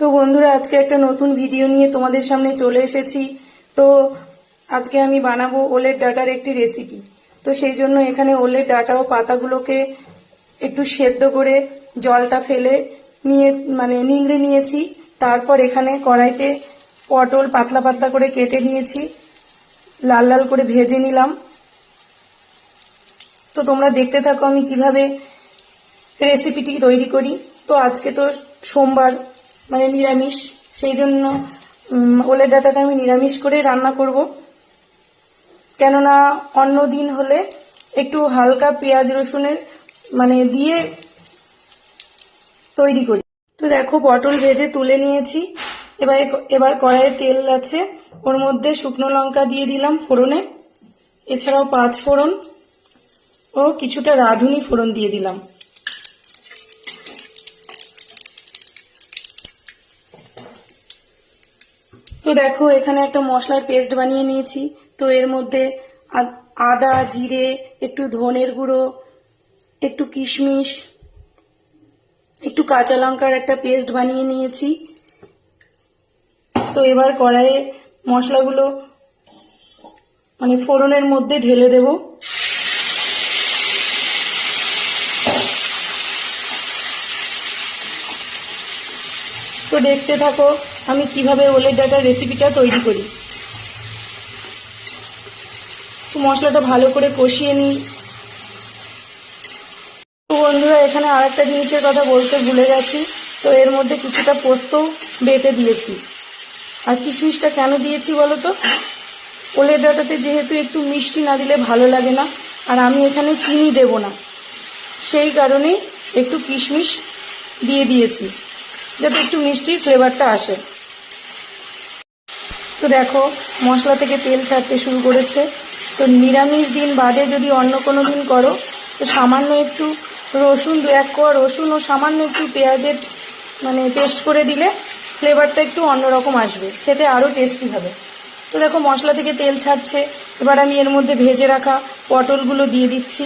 তো বন্ধুরা, আজকে একটা নতুন ভিডিও নিয়ে তোমাদের সামনে চলে এসেছি। তো আজকে আমি বানাবো ওলের ডাটার একটি রেসিপি তো সেই জন্য এখানে ওলের ডাটা ও পাতাগুলোকে একটু সেদ্ধ করে জলটা ফেলে নিয়ে মানে নিংড়ে নিয়েছি। তারপর এখানে কড়াইতে পটল পাতলা পাতলা করে কেটে নিয়েছি। লাল লাল করে ভেজে নিলাম। তো তোমরা দেখতে থাকো আমি কীভাবে রেসিপিটি তৈরি করি। তো আজকে তো সোমবার মানে নিরামিষ সেই জন্য ওলের ডাটাটা আমি নিরামিষ করে রান্না করব। কেননা অন্য দিন হলে একটু হালকা পেঁয়াজ রসুনের মানে দিয়ে তৈরি করি। তো দেখো, পটল ভেজে তুলে নিয়েছি। এবার এবার কড়াইয়ে তেল আছে। ওর মধ্যে শুকনো লঙ্কা দিয়ে দিলাম ফোড়নে। এছাড়াও পাঁচ ফোড়ন ও কিছুটা রাঁধুনি ফোড়ন দিয়ে দিলাম। তো দেখো, এখানে একটা মশলার পেস্ট বানিয়ে নিয়েছি। তো এর মধ্যে আদা জিরে, একটু ধনের গুঁড়ো, একটু কিশমিশ, একটু কাঁচা লঙ্কার একটা পেস্ট বানিয়ে নিয়েছি। তো এবার কড়াইয়ে মশলাগুলো মানে ফোড়নের মধ্যে ঢেলে দেবো। তো দেখতে থাকো আমি কীভাবে ওলের ডাটার রেসিপিটা তৈরি করি? মশলাটা ভালো করে কষিয়ে নিই। বন্ধুরা, এখানে আর একটা জিনিসের কথা বলতে ভুলে গেছি। তো এর মধ্যে কিছুটা পোস্ত বেটে দিয়েছি। আর কিশমিশটা কেন দিয়েছি বলো তো? ওলের ডাটাতে যেহেতু একটু মিষ্টি না দিলে ভালো লাগে না, আর আমি এখানে চিনি দেব না। সেই কারণেই একটু কিশমিশ দিয়ে দিয়েছি, যাতে একটু মিষ্টির ফ্লেভারটা আসে। তো দেখো, মশলা থেকে তেল ছাড়তে শুরু করেছে। তো নিরামিষ দিন বাদে যদি অন্য কোনো দিন করো, তো সামান্য একটু রসুন, দু এক কোয়া রসুন ও সামান্য একটু পেঁয়াজের মানে পেস্ট করে দিলে ফ্লেভারটা একটু অন্যরকম আসবে। খেতে আরও টেস্টি হবে। তো দেখো, মশলা থেকে তেল ছাড়ছে। এবার আমি এর মধ্যে ভেজে রাখা পটলগুলো দিয়ে দিচ্ছি।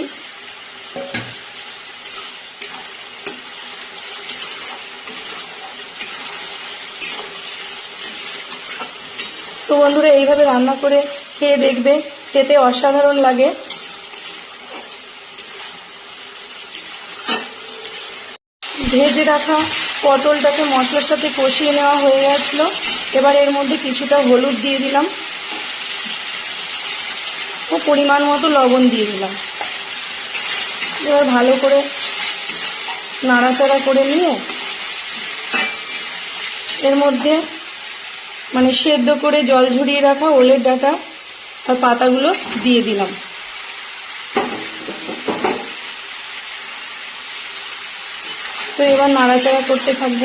তো বন্ধুরা, এইভাবে রান্না করে খেয়ে দেখবে, খেতে অসাধারণ লাগে। ভেজে রাখা পটলটাকে মশলার সাথে কষিয়ে নেওয়া হয়ে গেছিল। এবার এর মধ্যে কিছুটা হলুদ দিয়ে দিলাম। ও পরিমাণ মতো লবণ দিয়ে দিলাম। এবার ভালো করে নাড়াচাড়া করে নিয়ে এর মধ্যে মানে সেদ্ধ করে জল ঝরিয়ে রাখা ওলের ডাটা আর পাতাগুলো দিয়ে দিলাম। তো এবার নাড়াচাড়া করতে থাকব।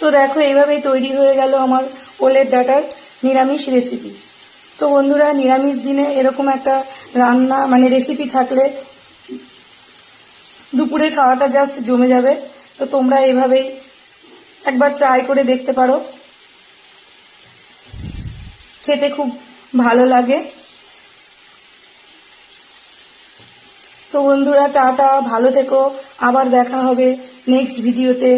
তো দেখো, এইভাবেই তৈরি হয়ে গেল আমার ওলের ডাটার নিরামিষ রেসিপি তো বন্ধুরা, নিরামিষ দিনে এরকম একটা রান্না মানে রেসিপি থাকলে দুপুরের খাওয়াটা জাস্ট জমে যাবে। তো তোমরা এভাবেই একবার ট্রাই করে দেখতে পারো। খেতে খুব ভালো লাগে। তো বন্ধুরা, টাটা, ভালো থেকো। আবার দেখা হবে নেক্সট ভিডিওতে